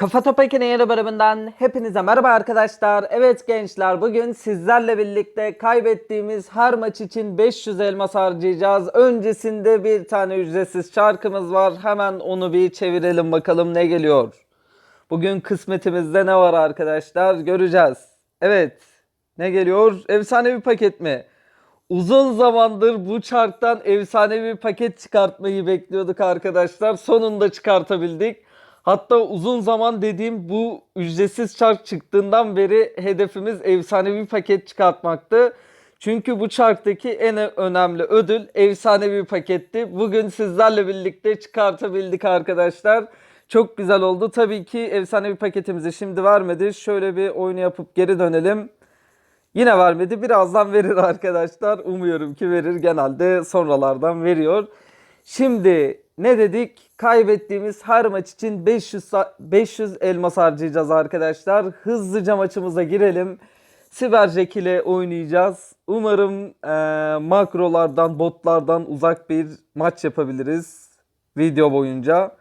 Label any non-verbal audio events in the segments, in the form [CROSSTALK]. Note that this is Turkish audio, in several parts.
Kafa Topak'ın yeni bölümünden hepinize merhaba arkadaşlar. Evet gençler bugün sizlerle birlikte kaybettiğimiz her maç için 500 elmas harcayacağız. Öncesinde bir tane ücretsiz şarkımız var. Hemen onu bir çevirelim bakalım ne geliyor. Bugün kısmetimizde ne var arkadaşlar göreceğiz. Evet ne geliyor? Efsanevi paket mi? Uzun zamandır bu çarktan efsanevi paket çıkartmayı bekliyorduk arkadaşlar. Sonunda çıkartabildik. Hatta uzun zaman dediğim bu ücretsiz çark çıktığından beri hedefimiz efsanevi paket çıkartmaktı. Çünkü bu çarktaki en önemli ödül efsanevi paketti. Bugün sizlerle birlikte çıkartabildik arkadaşlar. Çok güzel oldu. Tabii ki efsanevi paketimizi şimdi vermedi. Şöyle bir oyunu yapıp geri dönelim. Yine vermedi. Birazdan verir arkadaşlar. Umuyorum ki verir. Genelde sonralardan veriyor. Şimdi ne dedik? Kaybettiğimiz her maç için 500 sa- 500 elmas harcayacağız arkadaşlar. Hızlıca maçımıza girelim. Siber Jack ile oynayacağız. Umarım eee, makrolardan, botlardan uzak bir maç yapabiliriz video boyunca.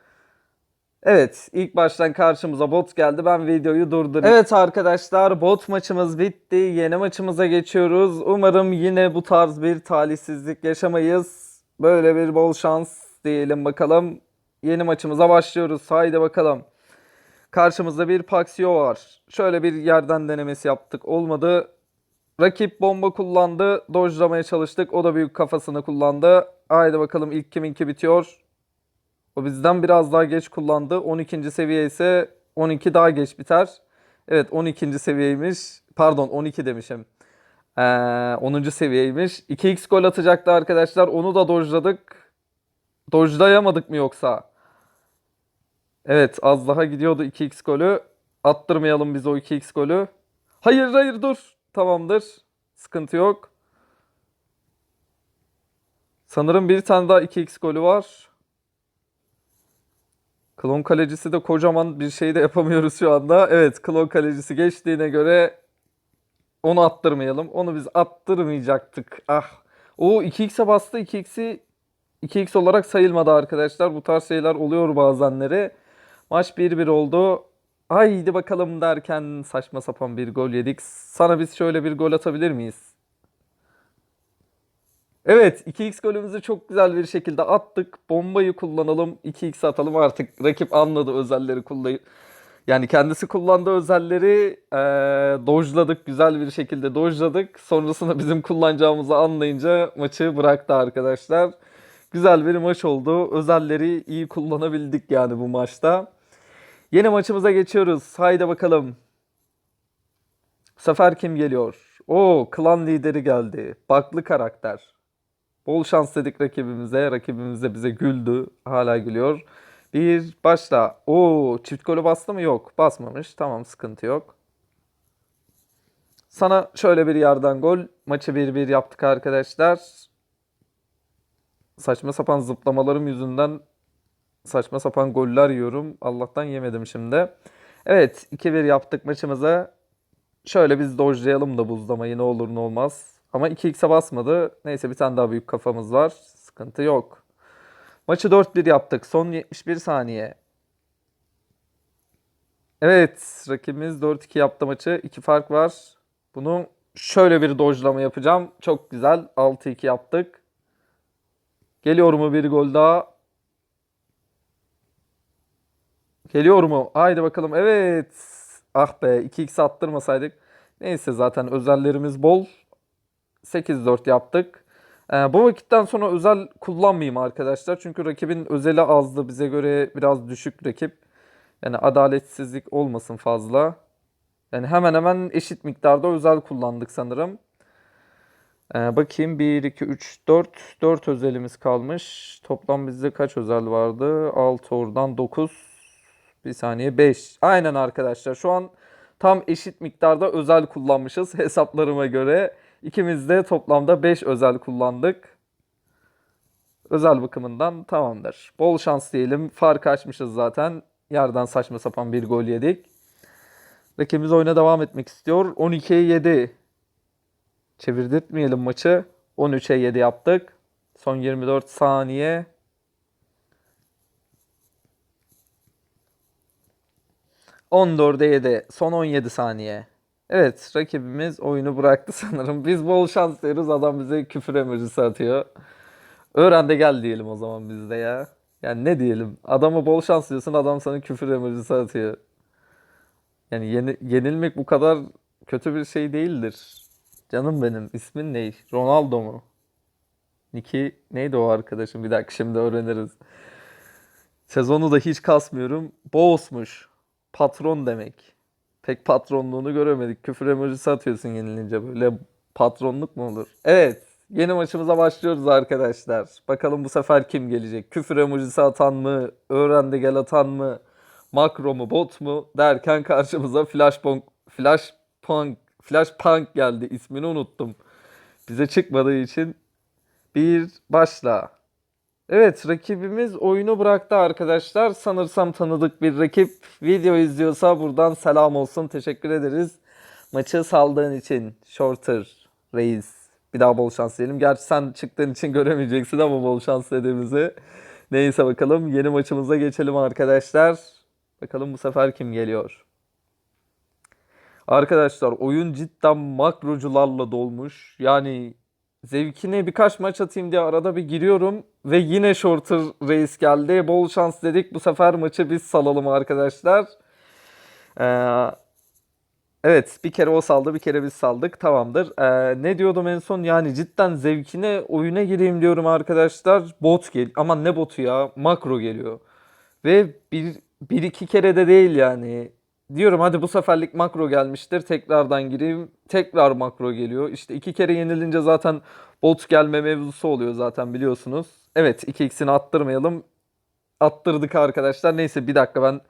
Evet, ilk baştan karşımıza bot geldi. Ben videoyu durdurayım. Evet arkadaşlar, bot maçımız bitti. Yeni maçımıza geçiyoruz. Umarım yine bu tarz bir talihsizlik yaşamayız. Böyle bir bol şans diyelim bakalım. Yeni maçımıza başlıyoruz. Haydi bakalım. Karşımızda bir Paxio var. Şöyle bir yerden denemesi yaptık. Olmadı. Rakip bomba kullandı. Dojlamaya çalıştık. O da büyük kafasını kullandı. Haydi bakalım ilk kiminki bitiyor. O bizden biraz daha geç kullandı. 12. seviye ise 12 daha geç biter. Evet 12. seviyeymiş. Pardon 12 demişim. Ee, 10. seviyeymiş. 2x gol atacaktı arkadaşlar. Onu da dojladık. Dojlayamadık mı yoksa? Evet az daha gidiyordu 2x golü. Attırmayalım biz o 2x golü. Hayır hayır dur. Tamamdır. Sıkıntı yok. Sanırım bir tane daha 2x golü var. Klon kalecisi de kocaman bir şey de yapamıyoruz şu anda. Evet klon kalecisi geçtiğine göre onu attırmayalım. Onu biz attırmayacaktık. Ah. O 2x'e bastı. 2x'i 2x olarak sayılmadı arkadaşlar. Bu tarz şeyler oluyor bazenleri. Maç 1-1 oldu. Haydi bakalım derken saçma sapan bir gol yedik. Sana biz şöyle bir gol atabilir miyiz? Evet 2x golümüzü çok güzel bir şekilde attık. Bombayı kullanalım 2x atalım artık. Rakip anladı özelleri kullanıp. Yani kendisi kullandığı özelleri eee dojladık. Güzel bir şekilde dojladık. Sonrasında bizim kullanacağımızı anlayınca maçı bıraktı arkadaşlar. Güzel bir maç oldu. Özelleri iyi kullanabildik yani bu maçta. Yeni maçımıza geçiyoruz. Haydi bakalım. Sefer kim geliyor? O klan lideri geldi. Baklı karakter. Bol şans dedik rakibimize. Rakibimiz de bize güldü. Hala gülüyor. Bir başla. Oo çift golü bastı mı? Yok. Basmamış. Tamam sıkıntı yok. Sana şöyle bir yerden gol. Maçı 1-1 yaptık arkadaşlar. Saçma sapan zıplamalarım yüzünden saçma sapan goller yiyorum. Allah'tan yemedim şimdi. Evet 2-1 yaptık maçımıza. Şöyle biz dojlayalım da buzlamayı ne olur ne olmaz. Ama 2x'e basmadı. Neyse bir tane daha büyük kafamız var. Sıkıntı yok. Maçı 4-1 yaptık. Son 71 saniye. Evet rakibimiz 4-2 yaptı maçı. 2 fark var. Bunu şöyle bir dojlama yapacağım. Çok güzel. 6-2 yaptık. Geliyor mu bir gol daha? Geliyor mu? Haydi bakalım. Evet. Ah be 2x attırmasaydık. Neyse zaten özellerimiz bol. 8-4 yaptık. Ee, bu vakitten sonra özel kullanmayayım arkadaşlar. Çünkü rakibin özeli azdı. Bize göre biraz düşük rakip. Yani adaletsizlik olmasın fazla. Yani hemen hemen eşit miktarda özel kullandık sanırım. Ee, bakayım 1, 2, 3, 4. 4 özelimiz kalmış. Toplam bizde kaç özel vardı? 6 oradan 9. Bir saniye 5. Aynen arkadaşlar. Şu an tam eşit miktarda özel kullanmışız [LAUGHS] hesaplarıma göre. İkimiz de toplamda 5 özel kullandık. Özel bakımından tamamdır. Bol şans diyelim. Fark açmışız zaten. Yerden saçma sapan bir gol yedik. Rakibimiz oyuna devam etmek istiyor. 12'ye 7. Çevirdirtmeyelim maçı. 13'e 7 yaptık. Son 24 saniye. 14'e 7. Son 17 saniye. Evet rakibimiz oyunu bıraktı [LAUGHS] sanırım. Biz bol şans diyoruz. Adam bize küfür emojisi atıyor. Öğren de gel diyelim o zaman biz de ya. Yani ne diyelim? Adama bol şans diyorsun adam sana küfür emojisi atıyor. Yani yeni- yenilmek bu kadar kötü bir şey değildir. Canım benim. İsmin ne? Ronaldo mu? Niki neydi o arkadaşım? Bir dakika şimdi öğreniriz. Sezonu da hiç kasmıyorum. Boğusmuş. Patron demek. Pek patronluğunu göremedik. Küfür emojisi atıyorsun yenilince böyle patronluk mu olur? Evet. Yeni maçımıza başlıyoruz arkadaşlar. Bakalım bu sefer kim gelecek? Küfür emojisi atan mı? Öğren de gel atan mı? Makro mu bot mu? Derken karşımıza Flashpunk Flashpunk Flashpunk geldi. İsmini unuttum. Bize çıkmadığı için bir başla. Evet rakibimiz oyunu bıraktı arkadaşlar. Sanırsam tanıdık bir rakip. Video izliyorsa buradan selam olsun. Teşekkür ederiz. Maçı saldığın için Shorter Reis. Bir daha bol şans diyelim. Gerçi sen çıktığın için göremeyeceksin ama bol şans dediğimizi. Neyse bakalım yeni maçımıza geçelim arkadaşlar. Bakalım bu sefer kim geliyor? Arkadaşlar oyun cidden makrocularla dolmuş. Yani zevkine birkaç maç atayım diye arada bir giriyorum ve yine Shorter Reis geldi. Bol şans dedik. Bu sefer maçı biz salalım arkadaşlar. Ee, evet bir kere o saldı bir kere biz saldık. Tamamdır. Ee, ne diyordum en son? Yani cidden zevkine oyuna gireyim diyorum arkadaşlar. Bot gel. Aman ne botu ya? Makro geliyor. Ve bir, bir iki kere de değil yani. Diyorum hadi bu seferlik makro gelmiştir. Tekrardan gireyim. Tekrar makro geliyor. İşte iki kere yenilince zaten bot gelme mevzusu oluyor zaten biliyorsunuz. Evet 2x'ini attırmayalım. Attırdık arkadaşlar. Neyse bir dakika ben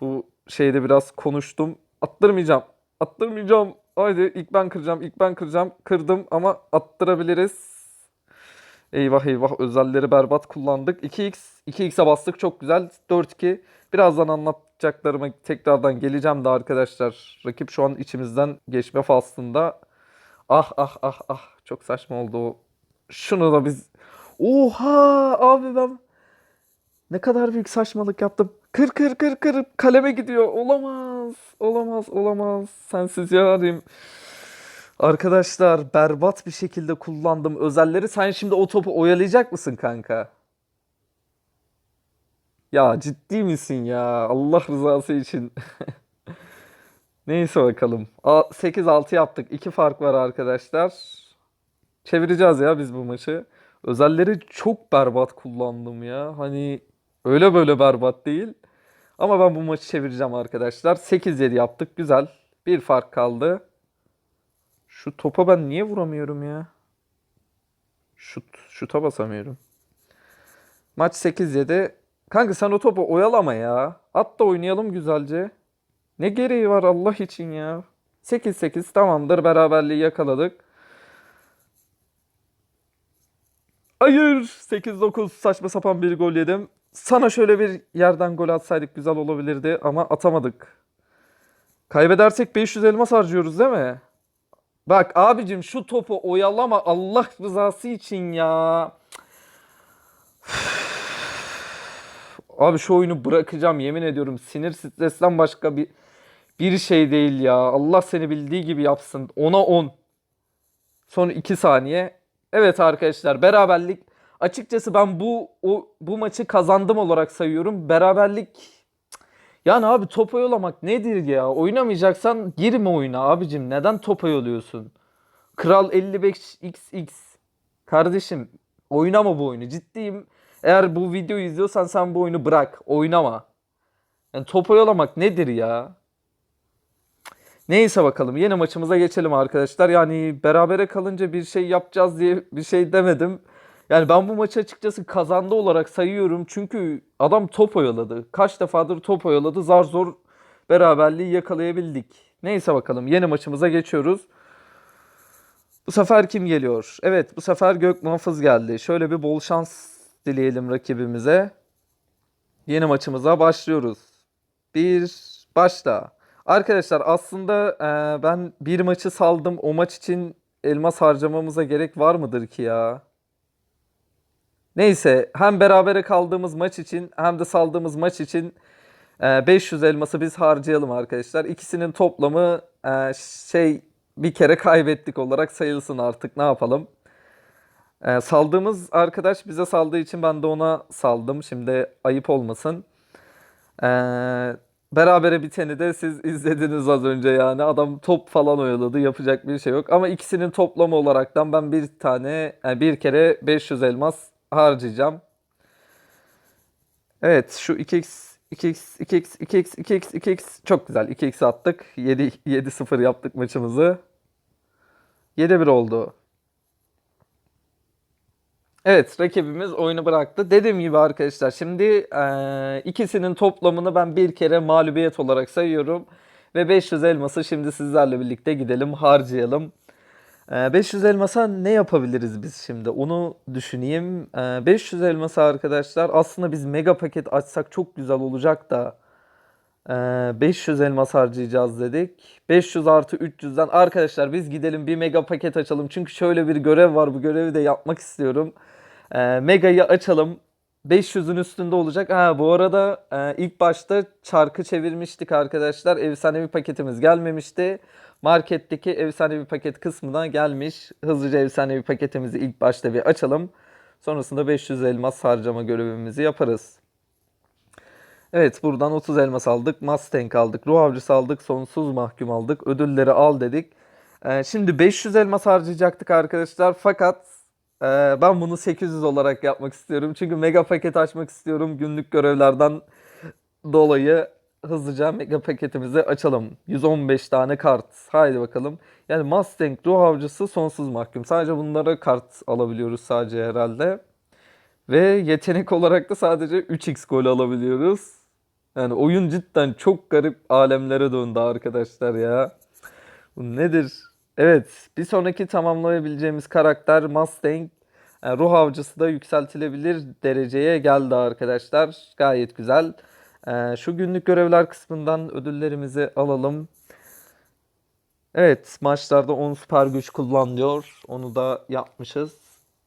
bu şeyde biraz konuştum. Attırmayacağım. Attırmayacağım. Haydi ilk ben kıracağım. ilk ben kıracağım. Kırdım ama attırabiliriz. Eyvah eyvah özelleri berbat kullandık. 2x 2x'e bastık çok güzel. 4-2. Birazdan anlatacaklarıma tekrardan geleceğim de arkadaşlar. Rakip şu an içimizden geçme faslında. Ah ah ah ah çok saçma oldu o. Şunu da biz Oha abi ben ne kadar büyük saçmalık yaptım. Kır kır kır kır kaleme gidiyor. Olamaz. Olamaz olamaz. Sensiz yarim. Arkadaşlar berbat bir şekilde kullandım özelleri. Sen şimdi o topu oyalayacak mısın kanka? Ya ciddi misin ya? Allah rızası için. [LAUGHS] Neyse bakalım. A- 8-6 yaptık. 2 fark var arkadaşlar. Çevireceğiz ya biz bu maçı. Özelleri çok berbat kullandım ya. Hani öyle böyle berbat değil. Ama ben bu maçı çevireceğim arkadaşlar. 8-7 yaptık. Güzel. Bir fark kaldı. Şu topa ben niye vuramıyorum ya? Şut, şuta basamıyorum. Maç 8-7. Kanka sen o topu oyalama ya. At da oynayalım güzelce. Ne gereği var Allah için ya. 8-8 tamamdır beraberliği yakaladık. Hayır 8-9 saçma sapan bir gol yedim. Sana şöyle bir yerden gol atsaydık güzel olabilirdi ama atamadık. Kaybedersek 500 elmas harcıyoruz değil mi? Bak abicim şu topu oyalama Allah rızası için ya. Abi şu oyunu bırakacağım yemin ediyorum. Sinir stresten başka bir bir şey değil ya. Allah seni bildiği gibi yapsın. 10'a 10. Son 2 saniye. Evet arkadaşlar beraberlik. Açıkçası ben bu o, bu maçı kazandım olarak sayıyorum. Beraberlik yani abi top oyalamak nedir ya? Oynamayacaksan girme oyuna abicim. Neden top oyalıyorsun? Kral 55XX. Kardeşim oynama bu oyunu. Ciddiyim. Eğer bu videoyu izliyorsan sen bu oyunu bırak. Oynama. Yani top oyalamak nedir ya? Neyse bakalım yeni maçımıza geçelim arkadaşlar. Yani berabere kalınca bir şey yapacağız diye bir şey demedim. Yani ben bu maçı açıkçası kazandı olarak sayıyorum. Çünkü adam top oyaladı. Kaç defadır top oyaladı. Zar zor beraberliği yakalayabildik. Neyse bakalım yeni maçımıza geçiyoruz. Bu sefer kim geliyor? Evet bu sefer Gök Muhafız geldi. Şöyle bir bol şans dileyelim rakibimize. Yeni maçımıza başlıyoruz. Bir başla. Arkadaşlar aslında e, ben bir maçı saldım. O maç için elmas harcamamıza gerek var mıdır ki ya? Neyse hem berabere kaldığımız maç için hem de saldığımız maç için Ee, 500 elması biz harcayalım arkadaşlar. İkisinin toplamı e, şey bir kere kaybettik olarak sayılsın artık ne yapalım. Ee, saldığımız arkadaş bize saldığı için ben de ona saldım. Şimdi ayıp olmasın. Ee, berabere biteni de siz [LAUGHS] izlediniz az önce yani. Adam top falan oyaladı. Yapacak bir şey yok. Ama ikisinin toplamı olaraktan ben bir tane yani bir kere 500 elmas harcayacağım. Evet şu 2x 2x 2x 2x 2x 2x çok güzel. 2x attık. 7 7-0 yaptık maçımızı. 7-1 oldu. Evet, rakibimiz oyunu bıraktı. Dediğim gibi arkadaşlar, şimdi eee, ikisinin toplamını ben bir kere mağlubiyet olarak sayıyorum. Ve 500 elması şimdi sizlerle birlikte gidelim, harcayalım. Eee, 500 elmasa ne yapabiliriz biz şimdi? Onu düşüneyim. Eee, 500 elması arkadaşlar, aslında biz mega paket açsak çok güzel olacak da. Eee, 500 elmas harcayacağız dedik. 500 artı 300'den arkadaşlar biz gidelim bir mega paket açalım. Çünkü şöyle bir görev var. Bu görevi de yapmak istiyorum. Eee, mega'yı açalım. 500'ün üstünde olacak. Ha bu arada e, ilk başta çarkı çevirmiştik arkadaşlar. Efsanevi paketimiz gelmemişti. Marketteki efsanevi paket kısmına gelmiş. Hızlıca efsanevi paketimizi ilk başta bir açalım. Sonrasında 500 elmas harcama görevimizi yaparız. Evet buradan 30 elmas aldık. Mustang aldık. Ruh avcısı aldık. Sonsuz mahkum aldık. Ödülleri al dedik. Ee, şimdi 500 elmas harcayacaktık arkadaşlar. Fakat e, ben bunu 800 olarak yapmak istiyorum. Çünkü mega paket açmak istiyorum. Günlük görevlerden dolayı hızlıca mega paketimizi açalım. 115 tane kart. Haydi bakalım. Yani Mustang, Ruh Avcısı, Sonsuz Mahkum. Sadece bunlara kart alabiliyoruz sadece herhalde. Ve yetenek olarak da sadece 3x gol alabiliyoruz. Yani oyun cidden çok garip alemlere döndü arkadaşlar ya. Bu nedir? Evet, bir sonraki tamamlayabileceğimiz karakter Mustang. Yani ruh avcısı da yükseltilebilir dereceye geldi arkadaşlar. Gayet güzel. Ee, şu günlük görevler kısmından ödüllerimizi alalım. Evet, maçlarda 10 süper güç kullan diyor. Onu da yapmışız.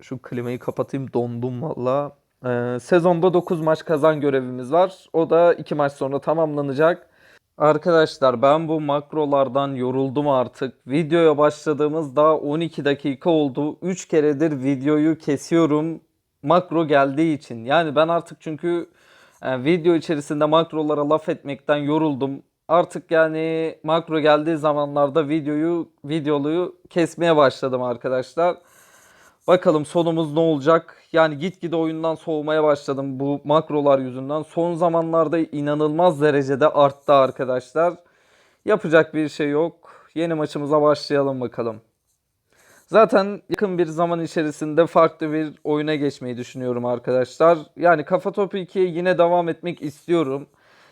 Şu klimayı kapatayım, dondum valla. Ee, sezonda 9 maç kazan görevimiz var. O da 2 maç sonra tamamlanacak. Arkadaşlar ben bu makrolardan yoruldum artık. Videoya başladığımız daha 12 dakika oldu. 3 keredir videoyu kesiyorum. Makro geldiği için. Yani ben artık çünkü e, video içerisinde makrolara laf etmekten yoruldum. Artık yani makro geldiği zamanlarda videoyu videoluyu kesmeye başladım arkadaşlar. Bakalım sonumuz ne olacak? Yani gitgide oyundan soğumaya başladım bu makrolar yüzünden. Son zamanlarda inanılmaz derecede arttı arkadaşlar. Yapacak bir şey yok. Yeni maçımıza başlayalım bakalım. Zaten yakın bir zaman içerisinde farklı bir oyuna geçmeyi düşünüyorum arkadaşlar. Yani Kafa Topu 2'ye yine devam etmek istiyorum.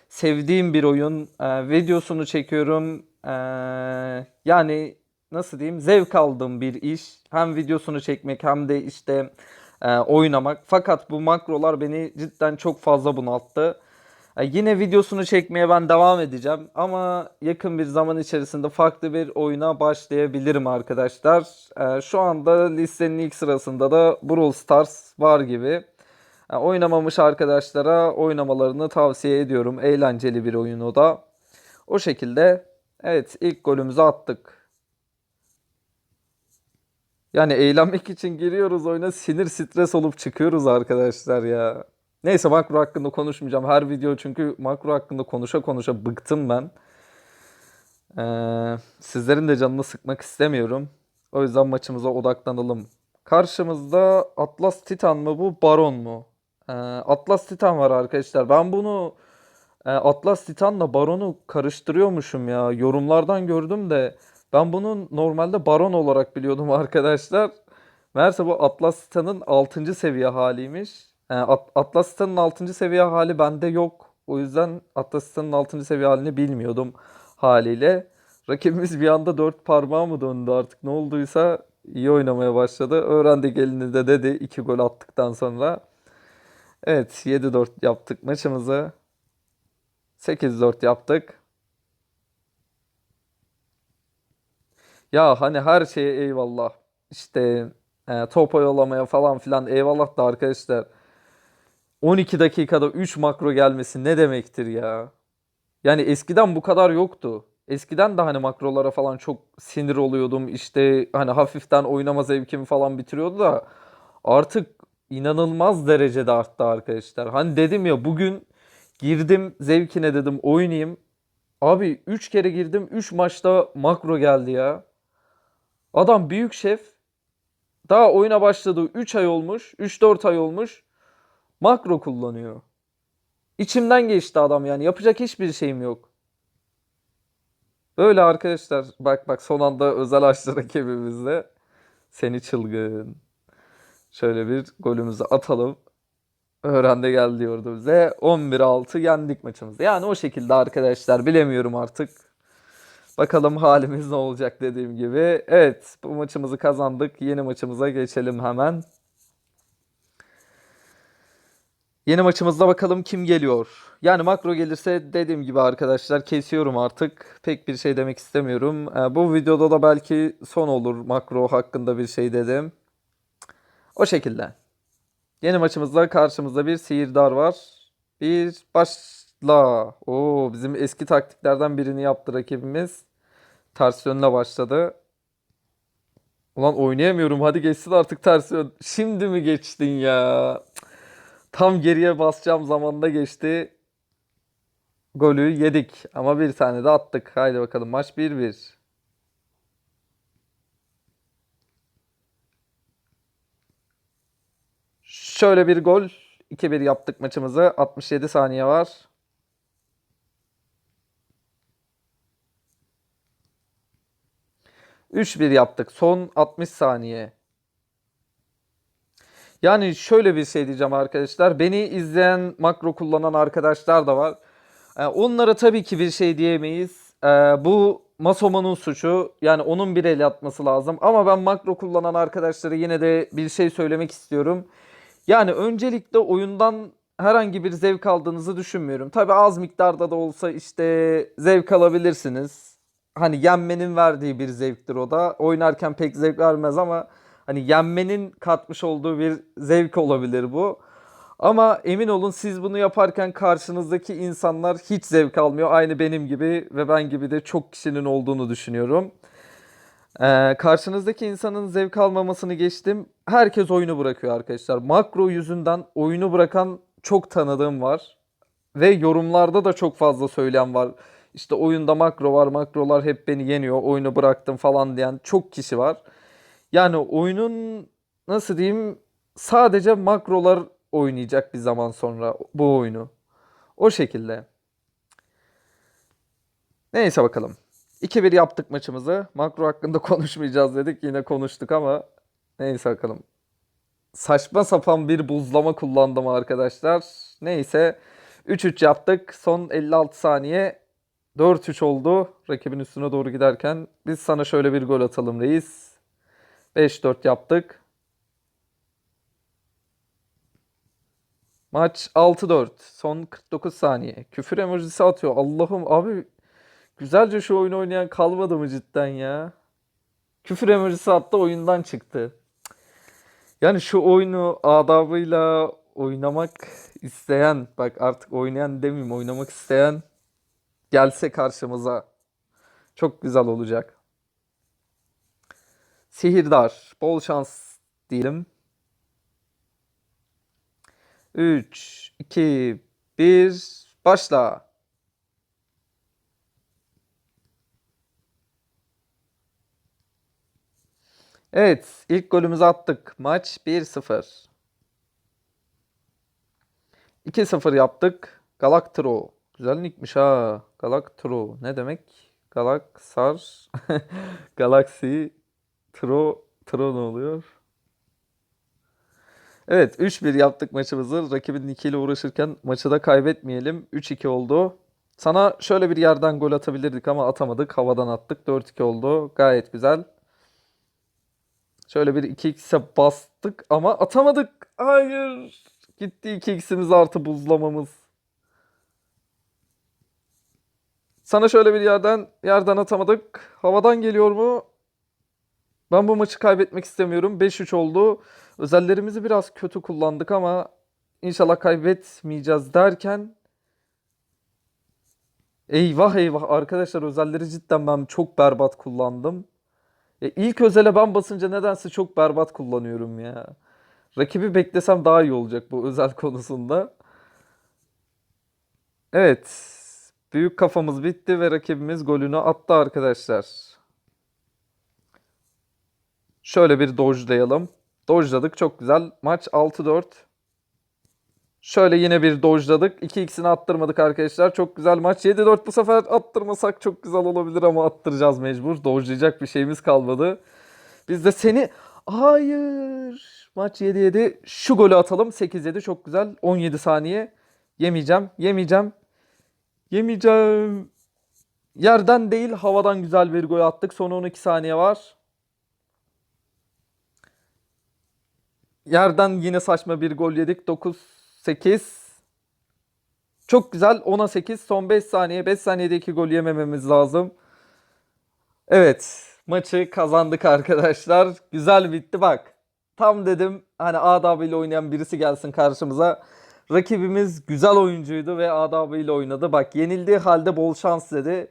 Sevdiğim bir oyun. Ee, videosunu çekiyorum. Ee, yani nasıl diyeyim zevk aldığım bir iş. Hem videosunu çekmek hem de işte e, oynamak. Fakat bu makrolar beni cidden çok fazla bunalttı. E, yine videosunu çekmeye ben devam edeceğim ama yakın bir zaman içerisinde farklı bir oyuna başlayabilirim arkadaşlar. E, şu anda listenin ilk sırasında da Brawl Stars var gibi. E, oynamamış arkadaşlara oynamalarını tavsiye ediyorum. Eğlenceli bir oyun o da. O şekilde evet ilk golümüzü attık. Yani eğlenmek için giriyoruz oyuna sinir stres olup çıkıyoruz arkadaşlar ya. Neyse makro hakkında konuşmayacağım. Her video çünkü makro hakkında konuşa konuşa bıktım ben. Ee, sizlerin de canını sıkmak istemiyorum. O yüzden maçımıza odaklanalım. Karşımızda Atlas Titan mı bu Baron mu? Ee, Atlas Titan var arkadaşlar. Ben bunu e, Atlas Titan'la Baron'u karıştırıyormuşum ya. Yorumlardan gördüm de ben bunu normalde Baron olarak biliyordum arkadaşlar. Meğerse bu Atlas Titan'ın 6. seviye haliymiş. E, At- Atlas Titan'ın 6. seviye hali bende yok. O yüzden Atlas Titan'ın 6. seviye halini bilmiyordum haliyle. Rakibimiz bir anda 4 parmağı mı döndü artık ne olduysa iyi oynamaya başladı. Öğrendik elini de dedi 2 gol attıktan sonra. Evet 7-4 yaptık maçımızı. 8-4 yaptık. Ya hani her şeye eyvallah. İşte e, top yolamaya falan filan eyvallah da arkadaşlar. 12 dakikada 3 makro gelmesi ne demektir ya? Yani eskiden bu kadar yoktu. Eskiden de hani makrolara falan çok sinir oluyordum. İşte hani hafiften oynama zevkimi falan bitiriyordu da artık inanılmaz derecede arttı arkadaşlar. Hani dedim ya bugün girdim zevkine dedim oynayayım. Abi 3 kere girdim 3 maçta makro geldi ya. Adam büyük şef daha oyuna başladığı 3 ay olmuş 3-4 ay olmuş makro kullanıyor. İçimden geçti adam yani yapacak hiçbir şeyim yok. Böyle arkadaşlar bak bak son anda özel açtı rakibimizde. Seni çılgın. Şöyle bir golümüzü atalım. Öğrende gel diyordu bize. 11-6 yendik maçımızı. Yani o şekilde arkadaşlar bilemiyorum artık. Bakalım halimiz ne olacak dediğim gibi. Evet bu maçımızı kazandık. Yeni maçımıza geçelim hemen. Yeni maçımızda bakalım kim geliyor. Yani makro gelirse dediğim gibi arkadaşlar kesiyorum artık. Pek bir şey demek istemiyorum. Ee, bu videoda da belki son olur makro hakkında bir şey dedim. O şekilde. Yeni maçımızda karşımızda bir sihirdar var. Bir başla. Oo bizim eski taktiklerden birini yaptı rakibimiz. Ters yönle başladı. Ulan oynayamıyorum. Hadi geçsin artık ters yön. Şimdi mi geçtin ya? Tam geriye basacağım zamanda geçti. Golü yedik ama bir tane de attık. Haydi bakalım maç 1-1. Şöyle bir gol. 2-1 yaptık maçımızı. 67 saniye var. Üç bir yaptık. Son 60 saniye. Yani şöyle bir şey diyeceğim arkadaşlar. Beni izleyen makro kullanan arkadaşlar da var. Ee, onlara tabii ki bir şey diyemeyiz. Ee, bu Masoman'ın suçu. Yani onun bir el atması lazım. Ama ben makro kullanan arkadaşlara yine de bir şey söylemek istiyorum. Yani öncelikle oyundan herhangi bir zevk aldığınızı düşünmüyorum. Tabii az miktarda da olsa işte zevk alabilirsiniz. Hani yenmenin verdiği bir zevktir o da. Oynarken pek zevk vermez ama hani yenmenin katmış olduğu bir zevk olabilir bu. Ama emin olun siz bunu yaparken karşınızdaki insanlar hiç zevk almıyor. Aynı benim gibi ve ben gibi de çok kişinin olduğunu düşünüyorum. Ee, karşınızdaki insanın zevk almamasını geçtim. Herkes oyunu bırakıyor arkadaşlar. Makro yüzünden oyunu bırakan çok tanıdığım var. Ve yorumlarda da çok fazla söyleyen var. İşte oyunda makro var, makrolar hep beni yeniyor, oyunu bıraktım falan diyen çok kişi var. Yani oyunun nasıl diyeyim sadece makrolar oynayacak bir zaman sonra bu oyunu. O şekilde. Neyse bakalım. 2-1 yaptık maçımızı. Makro hakkında [LAUGHS] konuşmayacağız dedik. Yine konuştuk ama neyse bakalım. Saçma sapan bir buzlama kullandım arkadaşlar. Neyse 3-3 yaptık. Son 56 saniye 4-3 oldu. Rakibin üstüne doğru giderken biz sana şöyle bir gol atalım reis. 5-4 yaptık. Maç 6-4. Son 49 saniye. Küfür emojisi atıyor. Allah'ım abi güzelce şu oyunu oynayan kalmadı mı cidden ya? Küfür emojisi attı oyundan çıktı. Yani şu oyunu adabıyla oynamak isteyen, bak artık oynayan demeyeyim, oynamak isteyen gelse karşımıza çok güzel olacak. Sihirdar, bol şans diyelim. 3, 2, 1, başla. Evet, ilk golümüzü attık. Maç 1-0. 2-0 yaptık. Galaktro. Güzel nickmiş ha. Galaktro. Ne demek? [LAUGHS] Galaksar. Galaxy. Tro. Tro ne oluyor? Evet 3-1 yaptık maçımızı. Rakibin nickiyle uğraşırken maçı da kaybetmeyelim. 3-2 oldu. Sana şöyle bir yerden gol atabilirdik ama atamadık. Havadan attık. 4-2 oldu. Gayet güzel. Şöyle bir 2x'e bastık ama atamadık. Hayır. Gitti 2x'imiz artı buzlamamız. Sana şöyle bir yerden yerden atamadık. Havadan geliyor mu? Ben bu maçı kaybetmek istemiyorum. 5-3 oldu. Özellerimizi biraz kötü kullandık ama inşallah kaybetmeyeceğiz derken Eyvah eyvah arkadaşlar özelleri cidden ben çok berbat kullandım. E, ilk özele ben basınca nedense çok berbat kullanıyorum ya. Rakibi beklesem daha iyi olacak bu özel [LAUGHS] konusunda. Evet. Büyük kafamız bitti ve rakibimiz golünü attı arkadaşlar. Şöyle bir dojlayalım. Dojladık çok güzel. Maç 6-4. Şöyle yine bir dojladık. 2x'ini attırmadık arkadaşlar. Çok güzel maç. 7-4 bu sefer attırmasak çok güzel olabilir ama attıracağız mecbur. Dojlayacak bir şeyimiz kalmadı. Biz de seni... Hayır. Maç 7-7. Şu golü atalım. 8-7 çok güzel. 17 saniye. Yemeyeceğim. Yemeyeceğim. Yemeyeceğim. Yerden değil havadan güzel bir gol attık. Son 12 saniye var. Yerden yine saçma bir gol yedik. 9-8. Çok güzel. 10'a 8. Son 5 saniye. 5 saniyede 2 gol yemememiz lazım. Evet. Maçı kazandık arkadaşlar. Güzel bitti bak. Tam dedim hani adabıyla oynayan birisi gelsin karşımıza. Rakibimiz güzel oyuncuydu ve adabıyla oynadı. Bak yenildiği halde bol şans dedi.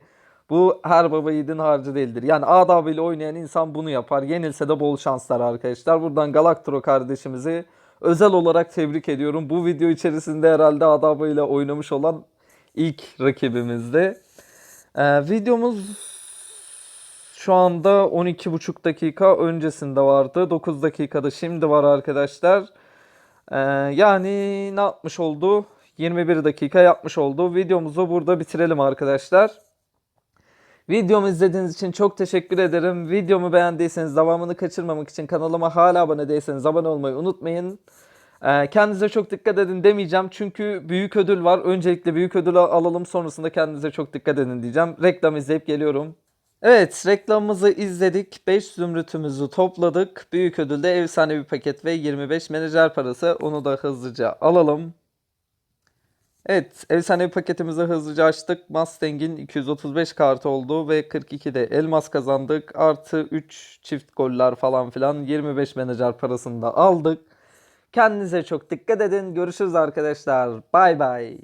Bu her baba yiğidin harcı değildir. Yani adabıyla oynayan insan bunu yapar. Yenilse de bol şanslar arkadaşlar. Buradan Galaktro kardeşimizi özel olarak tebrik ediyorum. Bu video içerisinde herhalde adabıyla oynamış olan ilk rakibimizdi. Ee, videomuz şu anda 12,5 dakika öncesinde vardı. 9 dakikada şimdi var arkadaşlar. Ee, yani ne yapmış oldu? 21 dakika yapmış oldu. Videomuzu burada bitirelim arkadaşlar. Videomu izlediğiniz için çok teşekkür ederim. Videomu beğendiyseniz devamını kaçırmamak için kanalıma hala abone değilseniz abone olmayı unutmayın. Ee, kendinize çok dikkat edin demeyeceğim çünkü büyük ödül var. Öncelikle büyük ödülü alalım sonrasında kendinize çok dikkat edin diyeceğim. Reklam izleyip geliyorum. Evet reklamımızı izledik. 5 zümrütümüzü topladık. Büyük ödülde efsane bir paket ve 25 menajer parası. Onu da hızlıca alalım. Evet, efsane bir paketimizi hızlıca açtık. Mustang'in 235 kartı oldu ve 42'de elmas kazandık. Artı 3 çift goller falan filan 25 menajer parasını da aldık. Kendinize çok dikkat edin. Görüşürüz arkadaşlar. Bay bay.